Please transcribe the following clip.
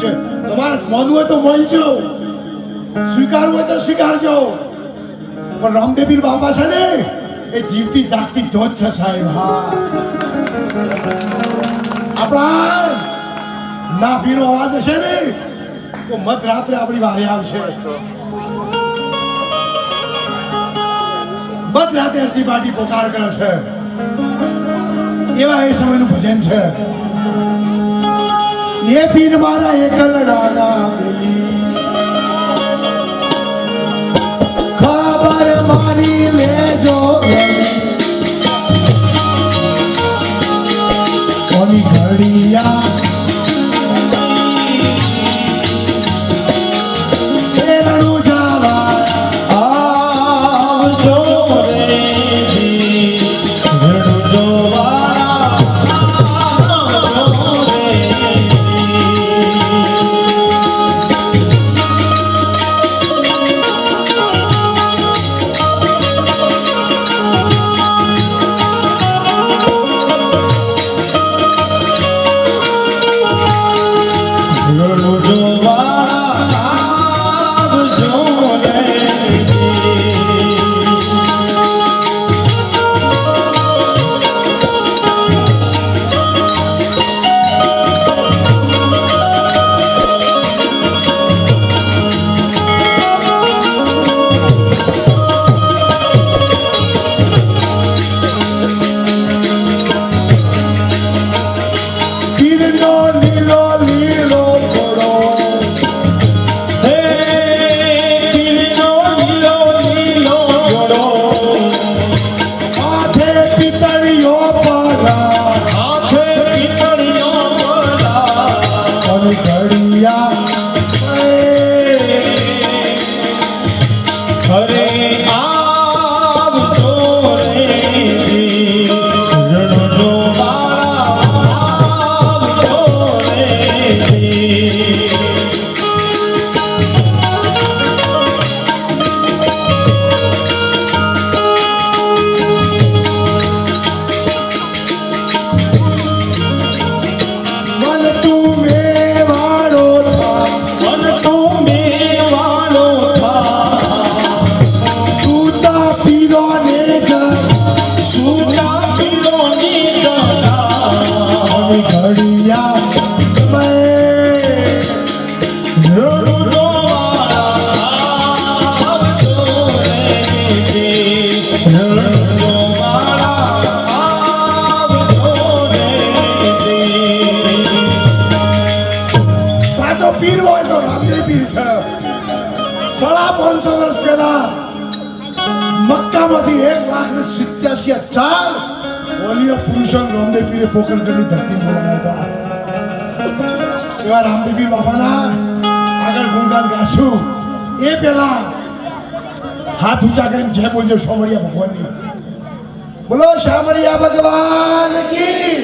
છે. તમારે મોનવું હોય તો મોનજો સ્વીકારવું હોય તો સ્વીકારજો પણ રામદેવીર બાપા છે ને, એ જીવતી જાગતી જોત છે સાહેબ, હા. આપણા નાભીનો અવાજ હશે ને, તો મધરાત્રે આપણી વારે આવશે. મધરાતે અરજી પાટી પોકાર કરે છે. એવા એ સમયનું ભજન છે. એ પીર મારા એકલડાના બેલી हरे પીર હોય તો રામદેવ પીર છે સાડા પાંચસો વર્ષ પહેલા મક્કામાંથી એક લાખ ને સિત્યાસી હજાર ઓલિયો પુરુષો રામદેવ પીરે પોકરણગઢની ધરતી બોલાવ્યા હતા એવા રામદેવ પીર બાપાના આગળ ગુણગાન ગાશું એ પહેલા હાથ ઊંચા કરીને જય બોલજો શામળિયા ભગવાનની બોલો શામળિયા ભગવાન કી